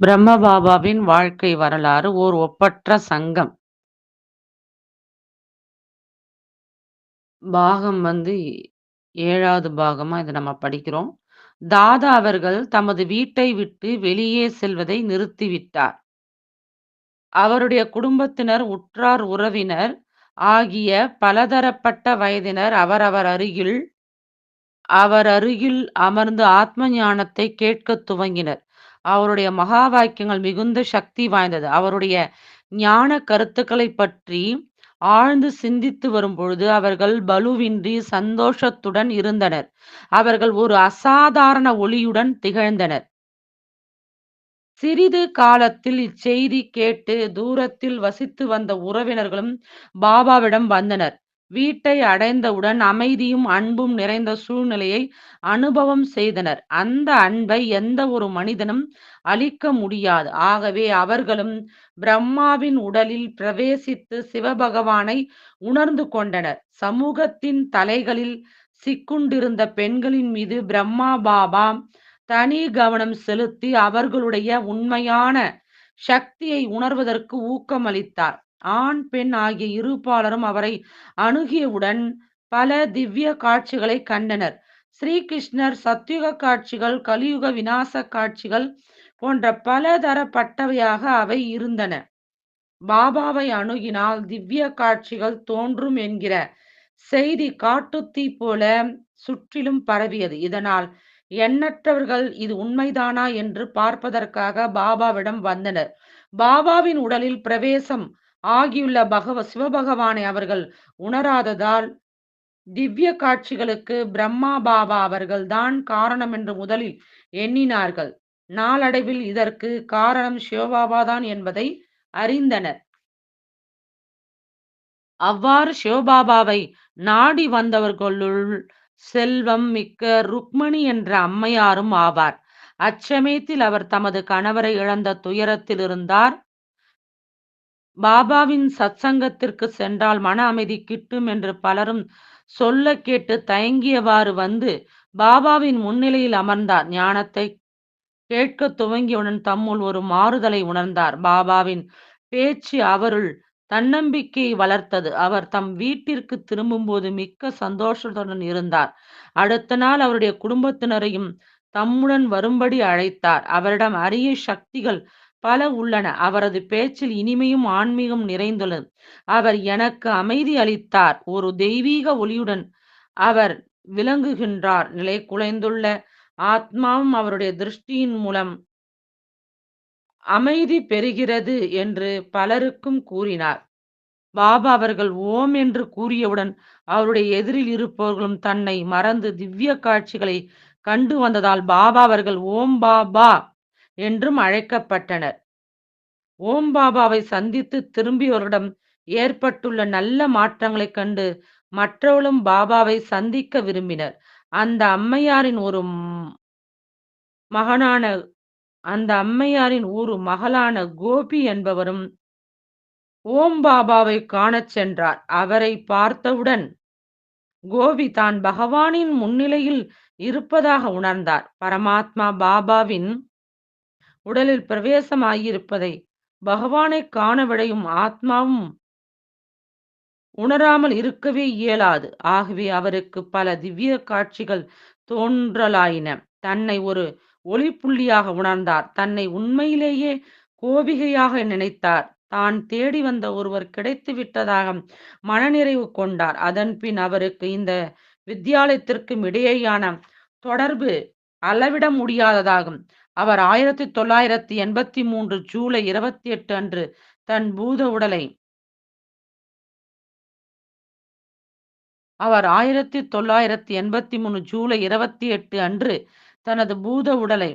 பிரம்மபாபாவின் வாழ்க்கை வரலாறு ஓர் ஒப்பற்ற சங்கம். பாகம் வந்து ஏழாவது பாகமா இதை நம்ம படிக்கிறோம். தாதா அவர்கள் தமது வீட்டை விட்டு வெளியே செல்வதை நிறுத்திவிட்டார். அவருடைய குடும்பத்தினர், உற்றார் உறவினர் ஆகிய பலதரப்பட்ட வயதினர் அவரவர் அருகில் அவர் அருகில் அமர்ந்து ஆத்ம ஞானத்தை கேட்க துவங்கினர். அவருடைய மகா வாக்கியங்கள் மிகுந்த சக்தி வாய்ந்தது. அவருடைய ஞான கருத்துக்களைப் பற்றி ஆழ்ந்து சிந்தித்து வரும்பொழுது, அவர்கள் பலுவின்றி சந்தோஷத்துடன் இருந்தனர். அவர்கள் ஒரு அசாதாரண ஒளியுடன் திகழ்ந்தனர். சிறிது காலத்தில் இச்செய்தி கேட்டு தூரத்தில் வசித்து வந்த உறவினர்களும் பாபாவிடம் வந்தனர். வீட்டை அடைந்தவுடன் அமைதியும், அன்பும் நிறைந்த சூழ்நிலையை அனுபவம் செய்தனர். அந்த அன்பை எந்த ஒரு மனிதனும் அளிக்க முடியாது. ஆகவே அவர்களும் பிரம்மாவின் உடலில் பிரவேசித்து சிவபகவானை உணர்ந்து கொண்டனர். சமூகத்தின் தலைகளில் சிக்குண்டிருந்த பெண்களின் மீது பிரம்மா பாபா தனி கவனம் செலுத்தி அவர்களுடைய உண்மையான சக்தியை உணர்வதற்கு ஊக்கமளித்தார். ஆண், பெண் ஆகிய இருபாலரும் அவரை அணுகியவுடன் பல திவ்ய காட்சிகளை கண்டனர். ஸ்ரீகிருஷ்ணர் சத்யுக காட்சிகள், கலியுக விநாச காட்சிகள் போன்ற பல தரப்பட்டவையாக அவை இருந்தன. பாபாவை அணுகினால் திவ்ய காட்சிகள் தோன்றும் என்கிற செய்தி காட்டுத்தீ போல சுற்றிலும் பரவியது. இதனால் எண்ணற்றவர்கள் இது உண்மைதானா என்று பார்ப்பதற்காக பாபாவிடம் வந்தனர். பாபாவின் உடலில் பிரவேசம் ஆகியுள்ள பகவ சிவபகவானை அவர்கள் உணராததால், திவ்ய காட்சிகளுக்கு பிரம்மா பாபா அவர்கள் தான் காரணம் என்று முதலில் எண்ணினார்கள். நாளடைவில் இதற்கு காரணம் சிவபாபா தான் என்பதை அறிந்தனர். அவ்வாறு சிவபாபாவை நாடி வந்தவர்களுள் செல்வம் மிக்க ருக்மணி என்ற அம்மையாரும் ஆவார். அச்சமயத்தில் அவர் தமது கணவரை இழந்த துயரத்தில் இருந்தார். பாபாவின் சத்சங்கத்திற்கு சென்றால் மன அமைதி கிட்டும் என்று பலரும் சொல்ல கேட்டு தயங்கியவாறு வந்து பாபாவின் முன்னிலையில் அமர்ந்தார். ஞானத்தை கேட்க துவங்கியவுடன் தம்முள் ஒரு மாறுதலை உணர்ந்தார். பாபாவின் பேச்சு அவருள் தன்னம்பிக்கையை வளர்த்தது. அவர் தம் வீட்டிற்கு திரும்பும்போது மிக்க சந்தோஷத்துடன் இருந்தார். அடுத்த நாள் அவருடைய குடும்பத்தினரையும் தம்முடன் வரும்படி அழைத்தார். அவரிடம் அரிய சக்திகள் பல உள்ளன. அவரது பேச்சில் இனிமையும், ஆன்மீகம் நிறைந்துள்ளது. அவர் எனக்கு அமைதி அளித்தார். ஒரு தெய்வீக ஒளியுடன் அவர் விளங்குகின்றார். நிலை குலைந்துள்ள ஆத்மாவும் அவருடைய திருஷ்டியின் மூலம் அமைதி பெறுகிறது என்று பலருக்கும் கூறினார். பாபா அவர்கள் ஓம் என்று கூறியவுடன் அவருடைய எதிரில் இருப்பவர்களும் தன்னை மறந்து திவ்ய காட்சிகளை கண்டு வந்ததால் பாபா அவர்கள் ஓம் பாபா என்றும் அழைக்கப்பட்டனர். ஓம் பாபாவை சந்தித்து திரும்பியோரிடம் ஏற்பட்டுள்ள நல்ல மாற்றங்களைக் கண்டு மற்றவர்களும் பாபாவை சந்திக்க விரும்பினர். அந்த அம்மையாரின் ஒரு மகனான அந்த அம்மையாரின் ஒரு மகளான கோபி என்பவரும் ஓம் பாபாவை காணச் சென்றார். அவரை பார்த்தவுடன் கோபி தான் பகவானின் முன்னிலையில் இருப்பதாக உணர்ந்தார். பரமாத்மா பாபாவின் உடலில் பிரவேசமாகியிருப்பதை பகவானைக் காண விடையும் ஆத்மாவும் உணராமல் இருக்கவே இயலாது. ஆகவே அவருக்கு பல திவ்ய காட்சிகள் தோன்றலாயின. தன்னை ஒரு ஒளிப்புள்ளியாக உணர்ந்தார். தன்னை உண்மையிலேயே கோபிகையாக நினைத்தார். தான் தேடி வந்த ஒருவர் கிடைத்து விட்டதாக மனநிறைவு கொண்டார். அதன்பின் அவருக்கு இந்த வித்தியாலயத்திற்கும் இடையேயான தொடர்பு அளவிட முடியாததாகும். அவர் ஆயிரத்தி தொள்ளாயிரத்தி எண்பத்தி மூன்று ஜூலை இருபத்தி எட்டு அன்று தன் பூத உடலை அவர் ஆயிரத்தி தொள்ளாயிரத்தி எண்பத்தி மூணு ஜூலை இருபத்தி எட்டு அன்று தனது பூத உடலை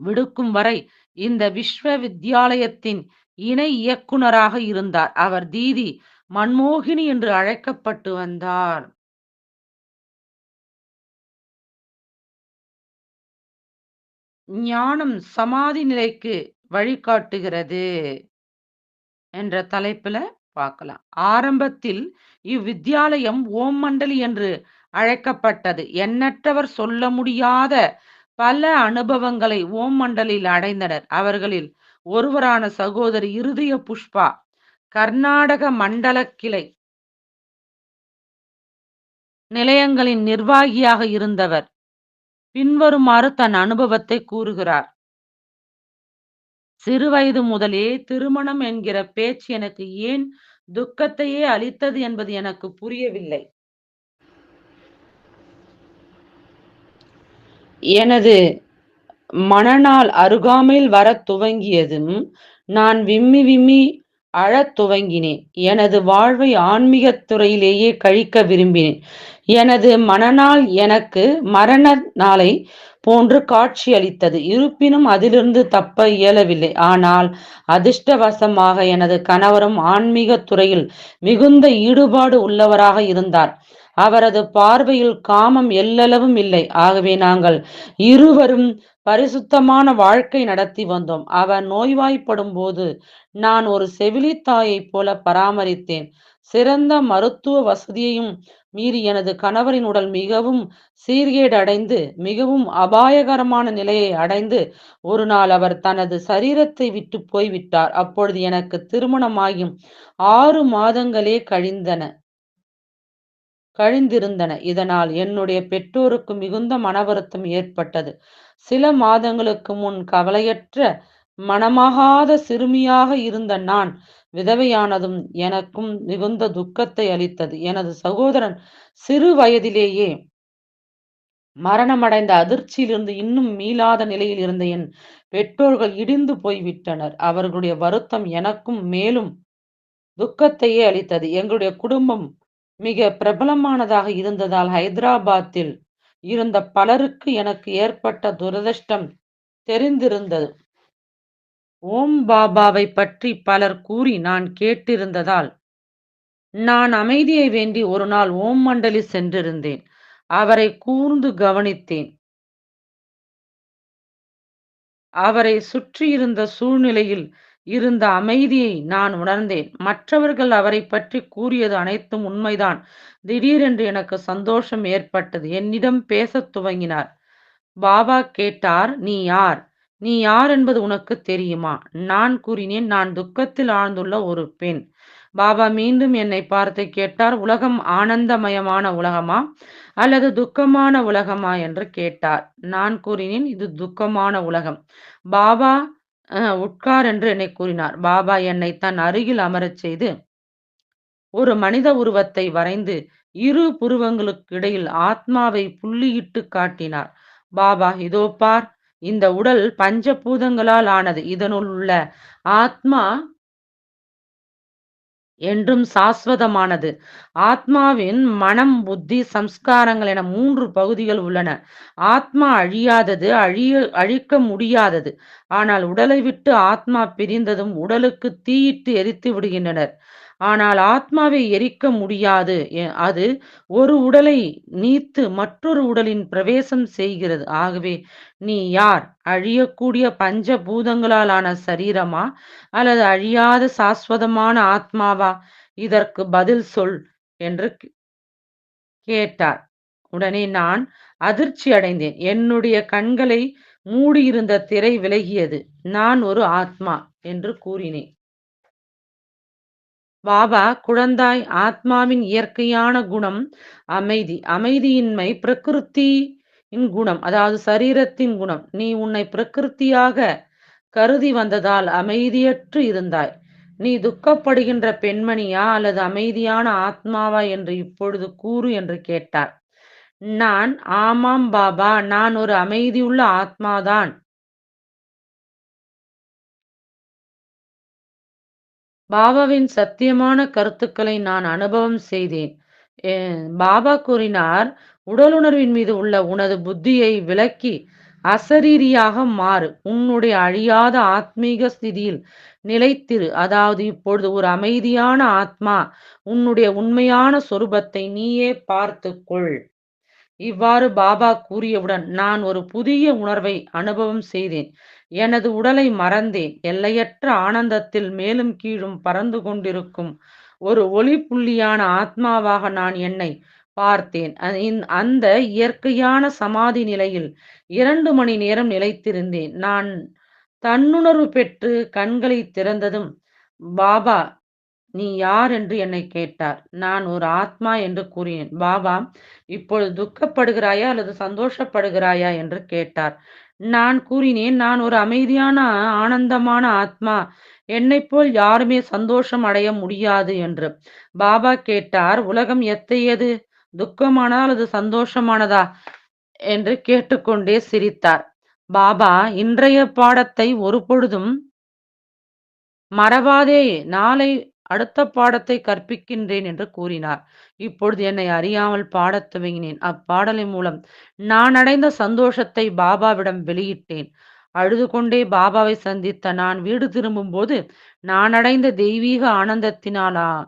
விடுக்கும் வரை இந்த விஸ்வ வித்யாலயத்தின் இணை இயக்குனராக இருந்தார். அவர் தீதி மன்மோகினி என்று அழைக்கப்பட்டு வந்தார். ஞானம் சமாதி நிலைக்கு வழிகாட்டுகிறது என்ற தலைப்பில பார்க்கலாம். ஆரம்பத்தில் இவ்வித்யாலயம் ஓம் மண்டலி என்று அழைக்கப்பட்டது. எண்ணற்றவர் சொல்ல முடியாத பல அனுபவங்களை ஓம் மண்டலில் அடைந்தனர் அவர்களில் ஒருவரான சகோதரி இருதய புஷ்பா கர்நாடக மண்டல கிளை நிலையங்களின் நிர்வாகியாக இருந்தவர் பின்வருமாறு தன் அனுபவத்தை கூறுகிறார். சிறுவயது முதலே திருமணம் என்கிற பேச்சு எனக்கு ஏன் துக்கத்தையே அளித்தது என்பது எனக்கு புரியவில்லை. எனது மனநாள் அருகாமையில் வர துவங்கியதும் நான் விம்மி விம்மி அழத் துவங்கினேன். எனது வாழ்வை ஆன்மீகத் துறையிலேயே கழிக்க விரும்பினேன். எனது மனநாள் எனக்கு மரண நாளை போன்று காட்சியளித்தது இருப்பினும் அதிலிருந்து தப்ப இயலவில்லை. ஆனால் அதிர்ஷ்டவசமாக எனது கணவரும் ஆன்மீக துறையில் மிகுந்த ஈடுபாடு உள்ளவராக இருந்தார். அவரது பார்வையில் காமம் எல்லளவும் இல்லை. ஆகவே நாங்கள் இருவரும் பரிசுத்தமான வாழ்க்கை நடத்தி வந்தோம். அவர் நோய்வாய்ப்படும் போது நான் ஒரு செவிலித்தாயைப் போல பராமரித்தேன். சிறந்த மருத்துவ வசதியையும் மீறி எனது கணவரின் உடல் மிகவும் சீர்கேடு அடைந்து மிகவும் அபாயகரமான நிலையை அடைந்து ஒரு நாள் அவர் தனது சரீரத்தை விட்டு போய்விட்டார். அப்பொழுது எனக்கு திருமணமாகியும் ஆறு மாதங்களே கழிந்தன. கழிந்திருந்தன. இதனால் என்னுடைய பெற்றோருக்கு மிகுந்த மனவருத்தம் ஏற்பட்டது. சில மாதங்களுக்கு முன் கவலையற்ற மனமாகாத சிறுமியாக இருந்த நான் விதவையானதும் எனக்கும் மிகுந்த துக்கத்தை அளித்தது. எனது சகோதரன் சிறு வயதிலேயே மரணமடைந்த அதிர்ச்சியிலிருந்து இன்னும் மீளாத நிலையில் இருந்த என் பெற்றோர்கள் இடிந்து போய்விட்டனர். அவர்களுடைய வருத்தம் எனக்கும் மேலும் துக்கத்தையே அளித்தது. எங்களுடைய குடும்பம் மிக பிரபலமானதாக இருந்ததால் ஹைதராபாத்தில் இருந்த பலருக்கு எனக்கு ஏற்பட்ட துரதிருஷ்டம் தெரிந்திருந்தது. ஓம் பாபாவை பற்றி பலர் கூறி நான் கேட்டிருந்ததால் நான் அமைதியை வேண்டி ஒரு நாள் ஓம் மண்டலி சென்றிருந்தேன். அவரை கூர்ந்து கவனித்தேன். அவரை சுற்றியிருந்த சூழ்நிலையில் இருந்த அமைதியை நான் உணர்ந்தேன். மற்றவர்கள் அவரை பற்றி கூறியது அனைத்தும் உண்மைதான். திடீரென்று எனக்கு சந்தோஷம் ஏற்பட்டது. என்னிடம் பேசத் துவங்கினார். பாபா கேட்டார் நீ யார்? நீ யார் என்பது உனக்கு தெரியுமா? நான் கூறினேன் நான் துக்கத்தில் ஆழ்ந்துள்ள ஒரு பெண். பாபா மீண்டும் என்னை பார்த்து கேட்டார் உலகம் ஆனந்தமயமான உலகமா? அல்லது துக்கமான உலகமா? என்று கேட்டார். நான் கூறினேன் இது துக்கமான உலகம். பாபா உட்கார் என்று என்னை கூறினார். பாபா என்னை தன் அருகில் அமரச் செய்து ஒரு மனித உருவத்தை வரைந்து இரு புருவங்களுக்கு இடையில் ஆத்மாவை புள்ளியிட்டு காட்டினார். பாபா இதோ பார் இந்த உடல் பஞ்சபூதங்களால் ஆனது. இதனுள் உள்ள ஆத்மா என்றும் சாஸ்வதமானது. ஆத்மாவின் மனம் புத்தி சம்ஸ்காரங்கள் என மூன்று பகுதிகள் உள்ளன. ஆத்மா அழியாதது அழிய அழிக்க முடியாதது. ஆனால் உடலை விட்டு ஆத்மா பிரிந்ததும் உடலுக்கு தீயிட்டு எரித்து விடுகின்றனர். ஆனால் ஆத்மாவை எரிக்க முடியாது. எ- அது ஒரு உடலை நீத்து மற்றொரு உடலின் பிரவேசம் செய்கிறது. ஆகவே நீ யார்? அழியக்கூடிய பஞ்சபூதங்களால் ஆன சரீரமா? அல்லது அழியாத சாஸ்வதமான ஆத்மாவா? இதற்கு பதில் சொல் என்று கேட்டார். உடனே நான் அதிர்ச்சி அடைந்தேன். என்னுடைய கண்களை மூடியிருந்த திரை விலகியது. நான் ஒரு ஆத்மா என்று கூறினேன். பாபா குழந்தாய் ஆத்மாவின் இயற்கையான குணம் அமைதி. அமைதியின்மை பிரகிருத்தியின் குணம் அதாவது சரீரத்தின் குணம். நீ உன்னை பிரகிருத்தியாக கருதி வந்ததால் அமைதியற்று இருந்தாய். நீ துக்கப்படுகின்ற பெண்மணியா அல்லது அமைதியான ஆத்மாவா என்று இப்பொழுது கூறு என்று கேட்டார். நான் ஆமாம் பாபா நான் ஒரு அமைதியுள்ள ஆத்மாதான். பாபாவின் சத்தியமான கருத்துக்களை நான் அனுபவம் செய்தேன். பாபா கூறினார் உடலுணர்வின் மீது உள்ள உனது புத்தியை விலக்கி அசரீரியாக மாறு. உன்னுடைய அழியாத ஆத்மீக ஸ்திதியில் நிலைத்திரு. அதாவது இப்பொழுது ஒரு அமைதியான ஆத்மா உன்னுடைய உண்மையான சொரூபத்தை நீயே பார்த்துக்கொள். இவ்வாறு பாபா கூறியவுடன் நான் ஒரு புதிய உணர்வை அனுபவம் செய்தேன். எனது உடலை மறந்தேன் எல்லையற்ற ஆனந்தத்தில் மேலும் கீழும் பறந்து கொண்டிருக்கும் ஒரு ஒளி புள்ளியான ஆத்மாவாக நான் என்னை பார்த்தேன். அந்த இயற்கையான சமாதி நிலையில் இரண்டு மணி நேரம் நிலைத்திருந்தேன். நான் தன்னுணர்வு பெற்று கண்களை திறந்ததும், "பாபா, நீ யார்?" என்று என்னை கேட்டார். நான் ஒரு ஆத்மா என்று கூறினேன். பாபா, "இப்பொழுது துக்கப்படுகிறாயா அல்லது சந்தோஷப்படுகிறாயா?" என்று கேட்டார். நான் கூறினேன், "நான் ஒரு அமைதியான, ஆனந்தமான ஆத்மா. என்னைப் போல் யாருமே சந்தோஷம் அடைய முடியாது" என்று. பாபா கேட்டார், "உலகம் எத்தையது துக்கமானதா அல்லது சந்தோஷமானதா?" என்று கேட்டுக்கொண்டே சிரித்தார். பாபா, "இன்றைய பாடத்தை ஒரு பொழுதும் மறவாதே. நாளை அடுத்த பாடத்தை கற்பிக்கின்றேன்" என்று கூறினார். இப்பொழுது என்னை அறியாமல் பாடத் துவங்கினேன். அப்பாடலின் மூலம் நான் அடைந்த சந்தோஷத்தை பாபாவிடம் வெளியிட்டேன். அழுது கொண்டே பாபாவை சந்தித்த நான் வீடு திரும்பும்போது, நான் அடைந்த தெய்வீக ஆனந்தத்தினாலா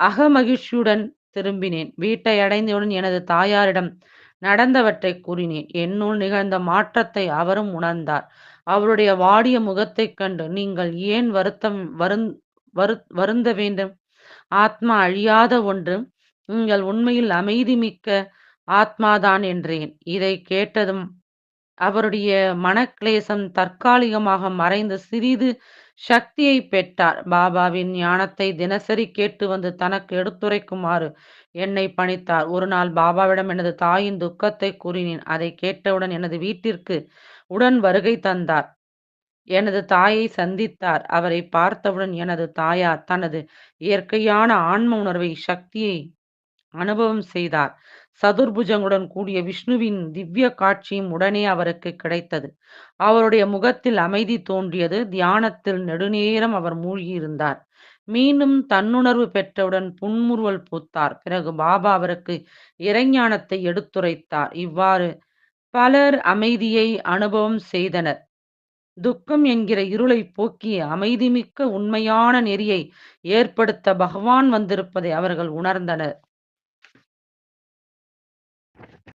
அகமகிழ்ச்சியுடன் திரும்பினேன். வீட்டை அடைந்தவுடன் எனது தாயாரிடம் நடந்தவற்றை கூறினேன். என்னுள் நிகழ்ந்த மாற்றத்தை அவரும் உணர்ந்தார். அவருடைய வாடிய முகத்தைக் கண்டு, "நீங்கள் ஏன் வருத்தம் வருந் வரு வருந்த வேண்டும்? ஆத்மா அழியாத ஒன்று. நீங்கள் உண்மையில் அமைதி மிக்க ஆத்மாதான்" என்றேன். இதை கேட்டதும் அவருடைய மனக்கிளேசம் தற்காலிகமாக மறைந்து சிறிது சக்தியை பெற்றார். பாபாவின் ஞானத்தை தினசரி கேட்டு வந்து தனக்கு எடுத்துரைக்குமாறு என்னை பணித்தார். ஒரு நாள் பாபாவிடம் எனது தாயின் துக்கத்தை கூறினேன். அதை கேட்டவுடன் எனது வீட்டிற்கு உடன் வருகை தந்தார். எனது தாயை சந்தித்தார். அவரை பார்த்தவுடன் எனது தாயார் தனது இயற்கையான ஆன்ம உணர்வை சக்தியை அனுபவம் செய்தார். சதுர்புஜங்களுடன் கூடிய விஷ்ணுவின் திவ்ய காட்சியும் உடனே அவருக்கு கிடைத்தது. அவருடைய முகத்தில் அமைதி தோன்றியது. தியானத்தில் நெடுநேரம் அவர் மூழ்கியிருந்தார். மீண்டும் தன்னுணர்வு பெற்றவுடன் புன்முறுவல் பூத்தார். பிறகு பாபா அவருக்கு இறைஞானத்தை எடுத்துரைத்தார். இவ்வாறு பலர் அமைதியை அனுபவம் செய்தனர். துக்கம் என்கிற இருளைப் போக்கி அமைதிமிக்க உண்மையான நெறியை ஏற்படுத்த பகவான் வந்திருப்பதை அவர்கள் உணர்ந்தனர்.